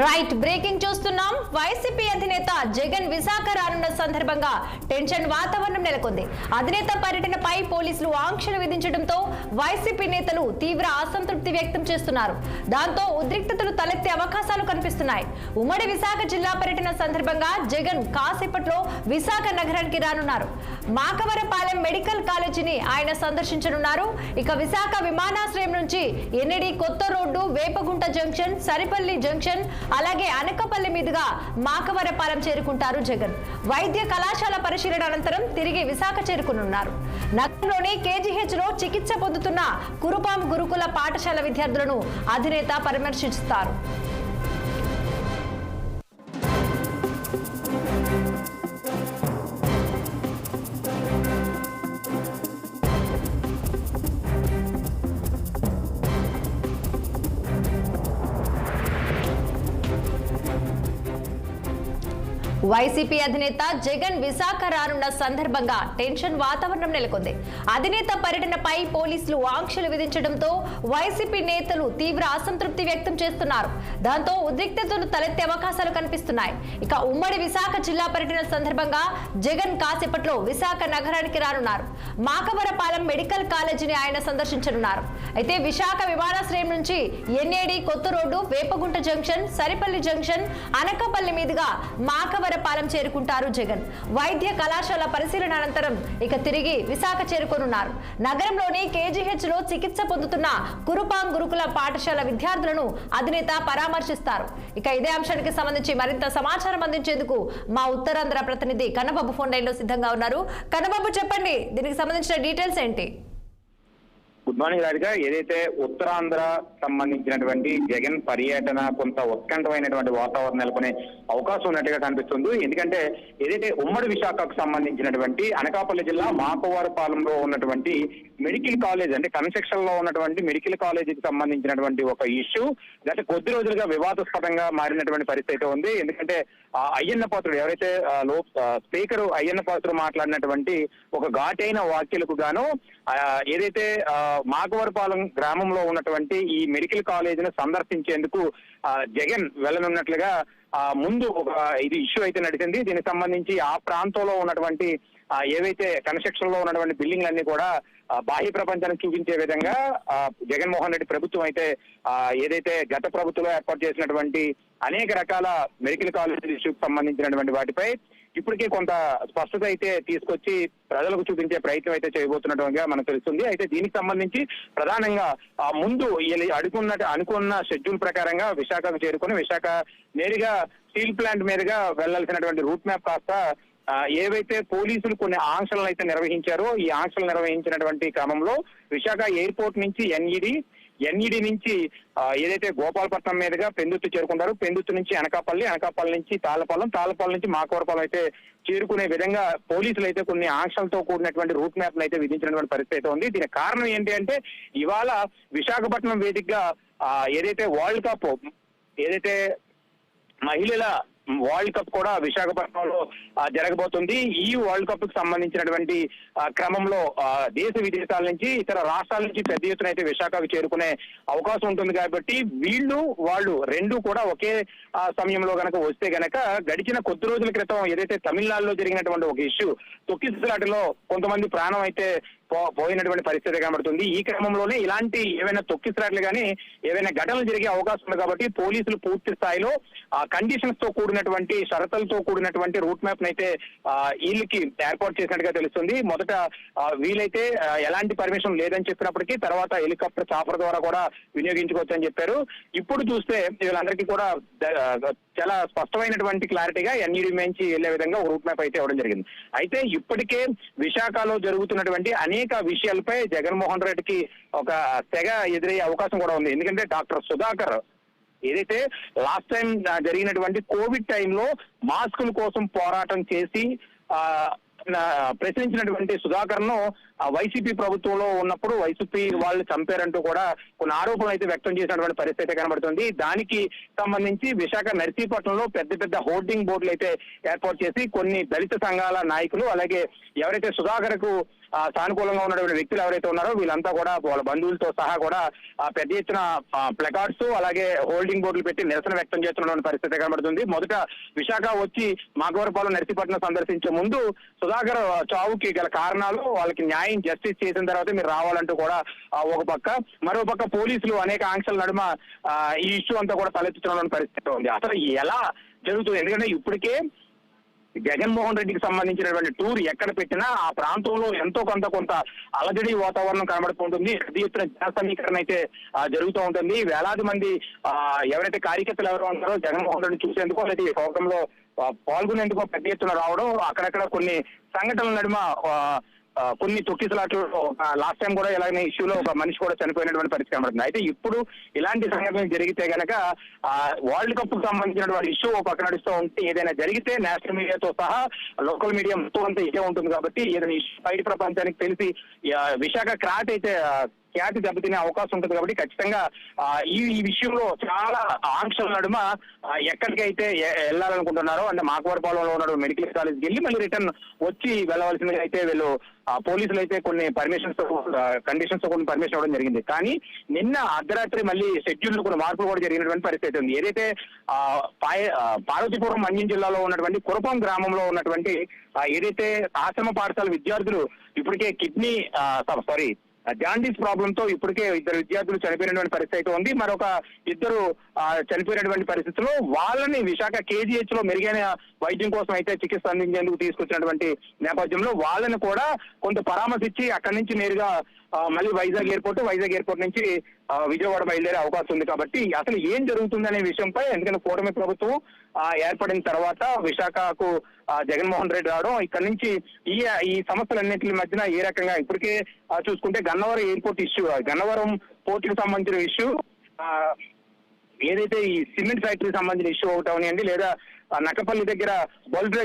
Right breaking చూస్తున్నాం. YCP అధినేత జగన్ విశాఖ రానున్న సందర్భంగా టెన్షన్ వాతావరణం నెలకొంది. అధినేత పర్యటనపై పోలీసులు ఆంక్షలు విధించడంతో వైసీపీ నేతలు తీవ్ర అసంతృప్తి వ్యక్తం చేస్తున్నారు. దాంతో ఉద్రిక్తతలు తలెత్తే అవకాశాలు కనిపిస్తున్నాయి. ఉమ్మడి విశాఖ జిల్లా పర్యటన సందర్భంగా జగన్ కాసేపట్లో విశాఖ నగరానికి రానున్నారు. మాకవరపాలెం మెడికల్ కాలేజీని ఆయన సందర్శించనున్నారు. ఇక విశాఖ విమానాశ్రయం నుంచి ఎన్నిడి కొత్త road Vepagunta junction Saripalli junction అలాగే అనకపల్లి మీదుగా మాకవరపాలెం చేరుకుంటారు జగన్. వైద్య కళాశాల పరిశీలన అనంతరం తిరిగి విశాఖ చేరుకునున్నారు. నగరంలోని కేజీహెచ్లో చికిత్స పొందుతున్న కురుపాం గురుకుల పాఠశాల విద్యార్థులను అధినేత పరామర్శిస్తారు. వైసీపీ అధినేత జగన్ విశాఖ రానున్న సందర్భంగా టెన్షన్ వాతావరణం నెలకొంది. అధినేత పర్యటనపై పోలీసులు ఆంక్షలు విధించడంతో వైసీపీ నేతలు తీవ్ర అసంతృప్తి వ్యక్తం చేస్తున్నారు. దాంతో ఉద్రిక్తతలు తలెత్తే అవకాశాలు కనిపిస్తున్నాయి. ఇక ఉమ్మడి విశాఖ జిల్లా పర్యటన సందర్భంగా జగన్ కాసేపట్లో విశాఖ నగరానికి రానున్నారు. మాకవరపాలెం మెడికల్ కాలేజీని ఆయన సందర్శించనున్నారు. అయితే విశాఖ విమానాశ్రయం నుంచి ఎన్ఏడి కొత్త road Vepagunta junction Saripalli junction Anakapalli మీదుగా మాకవరపాలెం చేరుకుంటారు జగన్. వైద్య కళాశాల పరిశీలన అనంతరం ఇక తిరిగి విశాఖ చేరుకోనున్నారు. నగరంలోని కేజీహెచ్లో చికిత్స పొందుతున్న కురుపాం గురుకుల పాఠశాల విద్యార్థులను అధినేత పరామర్శిస్తారు. ఇక ఇదే అంశానికి సంబంధించి మరింత సమాచారం అందించేందుకు మా ఉత్తరాంధ్ర ప్రతినిధి కన్నబాబు ఫోన్ లైన్లో సిద్ధంగా ఉన్నారు. కన్నబాబు చెప్పండి దీనికి సంబంధించిన డీటెయిల్స్ ఏంటి? గుడ్ మార్నింగ్ రాధిక ఏదైతే ఉత్తరాంధ్ర సంబంధించినటువంటి జగన్ పర్యటన కొంత ఉత్కంఠమైనటువంటి వాతావరణం నెలకొనే అవకాశం ఉన్నట్టుగా కనిపిస్తుంది. ఎందుకంటే ఏదైతే ఉమ్మడి విశాఖకు సంబంధించినటువంటి అనకాపల్లి జిల్లా మాకవారపాలెంలో ఉన్నటువంటి మెడికల్ కాలేజ్ అంటే కన్స్ట్రక్షన్లో ఉన్నటువంటి మెడికల్ కాలేజీకి సంబంధించినటువంటి ఒక ఇష్యూ. గత కొద్ది రోజులుగా వివాదాస్పదంగా మారినటువంటి పరిస్థితి అయితే ఉంది. ఎందుకంటే ఆ అయ్యన్న పాత్రుడు ఎవరైతే లో స్పీకర్ అయ్యన్న పాత్రుడు మాట్లాడినటువంటి ఒక ఘాటైన వ్యాఖ్యలకు గాను ఏదైతే మాగవరపాలెం గ్రామంలో ఉన్నటువంటి ఈ మెడికల్ కాలేజీని సందర్శించేందుకు జగన్ వెళ్ళనున్నట్లుగా ముందు ఒక ఇది ఇష్యూ అయితే నడిచింది. దీనికి సంబంధించి ఆ ప్రాంతంలో ఉన్నటువంటి ఏవైతే కన్స్ట్రక్షన్లో ఉన్నటువంటి బిల్డింగ్లన్నీ కూడా బాహ్య ప్రపంచానికి చూపించే విధంగా జగన్మోహన్ రెడ్డి ప్రభుత్వం అయితే ఏదైతే గత ప్రభుత్వంలో ఏర్పాటు చేసినటువంటి అనేక రకాల మెడికల్ కాలేజీ సంబంధించినటువంటి వాటిపై ఇప్పటికే కొంత స్పష్టత అయితే తీసుకొచ్చి ప్రజలకు చూపించే ప్రయత్నం అయితే చేయబోతున్నట్టుగా మనకు తెలుస్తుంది. అయితే దీనికి సంబంధించి ప్రధానంగా ఆ ముందు అడుగున్న అనుకున్న అనుకున్న షెడ్యూల్ ప్రకారంగా విశాఖకు చేరుకుని విశాఖ నేరుగా స్టీల్ ప్లాంట్ మీదుగా వెళ్ళాల్సినటువంటి రూట్ మ్యాప్ కాస్త ఏవైతే పోలీసులు కొన్ని ఆంక్షలను అయితే నిర్వహించారో ఈ ఆంక్షలు నిర్వహించినటువంటి క్రమంలో విశాఖ ఎయిర్పోర్ట్ నుంచి ఎన్ఈడి ఎన్ఈడి నుంచి ఏదైతే గోపాలపట్నం మీదుగా పెందుత్తు చేరుకుంటారు పెందుత్తు నుంచి అనకాపల్లి అనకాపల్లి నుంచి తాళపాలెం తాళపాలెం నుంచి మాకవరపాలెం అయితే చేరుకునే విధంగా పోలీసులు అయితే కొన్ని ఆంక్షలతో కూడినటువంటి రూట్ మ్యాప్ అయితే విధించినటువంటి పరిస్థితి అయితే ఉంది. దీనికి కారణం ఏంటి అంటే ఇవాళ విశాఖపట్నం వేదికగా ఏదైతే వరల్డ్ కప్ ఏదైతే మహిళల వరల్డ్ కప్ కూడా విశాఖపట్నంలో జరగబోతుంది. ఈ వరల్డ్ కప్కు సంబంధించినటువంటి క్రమంలో ఆ, దేశ విదేశాల నుంచి ఇతర రాష్ట్రాల నుంచి పెద్ద ఎత్తున అయితే విశాఖకు చేరుకునే అవకాశం ఉంటుంది కాబట్టి వీళ్ళు వాళ్ళు రెండు కూడా ఒకే సమయంలో గనక వస్తే గనక గడిచిన కొద్ది రోజుల క్రితం ఏదైతే తమిళనాడులో జరిగినటువంటి ఒక ఇష్యూ తొక్కిసలాటలో కొంతమంది ప్రాణం అయితే పోయినటువంటి పరిస్థితి కనబడుతుంది. ఈ క్రమంలోనే ఇలాంటి ఏవైనా తొక్కిసలాట్లు కానీ ఏవైనా ఘటనలు జరిగే అవకాశం ఉంది కాబట్టి పోలీసులు పూర్తి స్థాయిలో ఆ కండిషన్స్తో కూడినటువంటి షరతులతో కూడినటువంటి రూట్ మ్యాప్ అయితే వీళ్ళకి ఏర్పాటు చేసినట్టుగా తెలుస్తుంది. మొదట వీలైతే ఎలాంటి పర్మిషన్ లేదని చెప్పినప్పటికీ తర్వాత హెలికాప్టర్ చాపర్ ద్వారా కూడా వినియోగించుకోవచ్చు అని చెప్పారు. ఇప్పుడు చూస్తే వీళ్ళందరికీ కూడా చాలా స్పష్టమైనటువంటి క్లారిటీగా ఎన్ఈడి నుంచి వెళ్ళే విధంగా ఒక రూట్ మ్యాప్ అయితే ఇవ్వడం జరిగింది. అయితే ఇప్పటికే విశాఖలో జరుగుతున్నటువంటి అనేక విషయాలపై జగన్మోహన్ రెడ్డికి ఒక తెగ ఎదురయ్యే అవకాశం కూడా ఉంది. ఎందుకంటే డాక్టర్ సుధాకర్ ఏదైతే లాస్ట్ టైం జరిగినటువంటి కోవిడ్ టైంలో మాస్కుల కోసం పోరాటం చేసి ప్రశ్నించినటువంటి సుధాకర్ను వైసీపీ ప్రభుత్వంలో ఉన్నప్పుడు వైసీపీ వాళ్ళు చంపారంటూ కూడా కొన్ని ఆరోపణలు అయితే వ్యక్తం చేసినటువంటి పరిస్థితి కనబడుతుంది. దానికి సంబంధించి విశాఖ నర్సీపట్నంలో పెద్ద పెద్ద హోర్డింగ్ బోర్డులు అయితే ఏర్పాటు చేసి కొన్ని దళిత సంఘాల నాయకులు అలాగే ఎవరైతే సుధాకర్కు సానుకూలంగా ఉన్నటువంటి వ్యక్తులు ఎవరైతే ఉన్నారో వీళ్ళంతా కూడా వాళ్ళ బంధువులతో సహా కూడా పెద్ద ఎత్తున ప్లకార్డ్స్ అలాగే హోల్డింగ్ బోర్డులు పెట్టి నిరసన వ్యక్తం చేస్తున్నటువంటి పరిస్థితి కనబడుతుంది. మొదట విశాఖ వచ్చి మాగవరపాలెం నర్సీపట్నం సందర్శించే ముందు సుధాకర్ చావుకి గల కారణాలు వాళ్ళకి న్యాయం జస్టిస్ చేసిన తర్వాత మీరు రావాలంటూ కూడా ఒక పక్క. మరో పక్క పోలీసులు అనేక ఆంక్షల నడుమ ఈ ఇష్యూ అంతా కూడా తలెత్తుతున్న పరిస్థితి ఉంది. అసలు ఎలా జరుగుతుంది? ఎందుకంటే ఇప్పటికే జగన్మోహన్ రెడ్డికి సంబంధించినటువంటి టూర్ ఎక్కడ పెట్టినా ఆ ప్రాంతంలో ఎంతో కొంత కొంత అలజడి వాతావరణం కనబడుతుంటుంది పెద్ద ఎత్తున జన సమీకరణ అయితే జరుగుతూ ఉంటుంది. వేలాది మంది ఆ, ఎవరైతే కార్యకర్తలు ఎవరు ఉంటారో జగన్మోహన్ రెడ్డి చూసేందుకు లేదా ఈ ప్రోగ్రామ్లో పాల్గొనేందుకు పెద్ద ఎత్తున రావడం అక్కడక్కడ కొన్ని సంఘటనల నడుమ ఆ, కొన్ని తొక్కిసలాట్లలో లాస్ట్ టైం కూడా ఇలాగే ఇష్యూలో ఒక మనిషి కూడా చనిపోయినటువంటి పరిస్థితి కనబడుతుంది. అయితే ఇప్పుడు ఇలాంటి సంఘటన జరిగితే గనక ఆ, వరల్డ్ కప్కు సంబంధించినటువంటి ఇష్యూ ఒక నడుస్తూ ఉంటే ఏదైనా జరిగితే నేషనల్ మీడియాతో సహా లోకల్ మీడియా మొత్తం అంతా ఇదే ఉంటుంది కాబట్టి ఏదైనా ఇష్యూ బయట ప్రపంచానికి తెలిసి విశాఖ క్రాట్ అయితే ఖ్యాతి దెబ్బతినే అవకాశం ఉంటుంది కాబట్టి ఖచ్చితంగా ఈ ఈ విషయంలో చాలా ఆంక్షల నడుమ ఎక్కడికైతే వెళ్ళాలనుకుంటున్నారో అంటే మాకవరపాలెంలో ఉన్న మెడికల్ కాలేజ్కి వెళ్ళి మళ్ళీ రిటర్న్ వచ్చి వెళ్ళవలసిందిగా అయితే వీళ్ళు పోలీసులు అయితే కొన్ని పర్మిషన్స్ కండిషన్స్ కొన్ని పర్మిషన్ ఇవ్వడం జరిగింది. కానీ నిన్న అర్ధరాత్రి మళ్ళీ షెడ్యూల్ కొన్ని మార్పులు కూడా జరిగినటువంటి పరిస్థితి ఉంది. ఏదైతే పార్వతీపురం మన్యం జిల్లాలో ఉన్నటువంటి కురపం గ్రామంలో ఉన్నటువంటి ఏదైతే ఆశ్రమ పాఠశాల విద్యార్థులు ఇప్పటికే కిడ్నీ సారీ జాండీస్ ప్రాబ్లమ్తో ఇప్పటికే ఇద్దరు విద్యార్థులు చనిపోయినటువంటి పరిస్థితి అయితే ఉంది. మరొక ఇద్దరు ఆ, చనిపోయినటువంటి పరిస్థితుల్లో వాళ్ళని విశాఖ కేజీహెచ్లో మెరుగైన వైద్యం కోసం అయితే చికిత్స అందించేందుకు తీసుకొచ్చినటువంటి నేపథ్యంలో వాళ్ళని కూడా కొంత పరామర్శించి అక్కడి నుంచి నేరుగా మళ్ళీ వైజాగ్ ఎయిర్పోర్ట్ వైజాగ్ ఎయిర్పోర్ట్ నుంచి విజయవాడ బయలుదేరే అవకాశం ఉంది కాబట్టి అసలు ఏం జరుగుతుంది అనే విషయంపై ఎందుకంటే కూటమి ప్రభుత్వం ఏర్పడిన తర్వాత విశాఖకు జగన్మోహన్ రెడ్డి రావడం ఇక్కడ నుంచి ఈ ఈ సమస్యలన్నింటి మధ్యన ఏ రకంగా ఇప్పటికే చూసుకుంటే గన్నవరం ఎయిర్పోర్ట్ ఇష్యూ గన్నవరం పోర్టుకు సంబంధించిన ఇష్యూ ఏదైతే ఈ సిమెంట్ ఫ్యాక్టరీ సంబంధించిన ఇష్యూ ఒకటి అవనివ్వండి లేదా నక్కపల్లి దగ్గర బల్బ్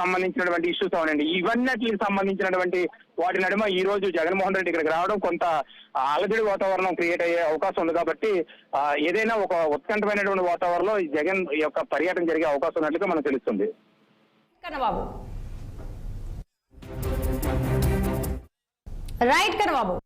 సంబంధించినటువంటి ఇష్యూస్ అవనండి ఇవన్నిటికి సంబంధించినటువంటి వాటి నడుమ ఈ రోజు జగన్మోహన్ రెడ్డి ఇక్కడికి రావడం కొంత అలజడి వాతావరణం క్రియేట్ అయ్యే అవకాశం ఉంది కాబట్టి ఏదైనా ఒక ఉత్కంఠమైనటువంటి వాతావరణంలో ఈ జగన్ యొక్క పర్యటన జరిగే అవకాశం ఉన్నట్లుగా మనకు తెలుస్తుంది. రైట్ కన్నబాబు.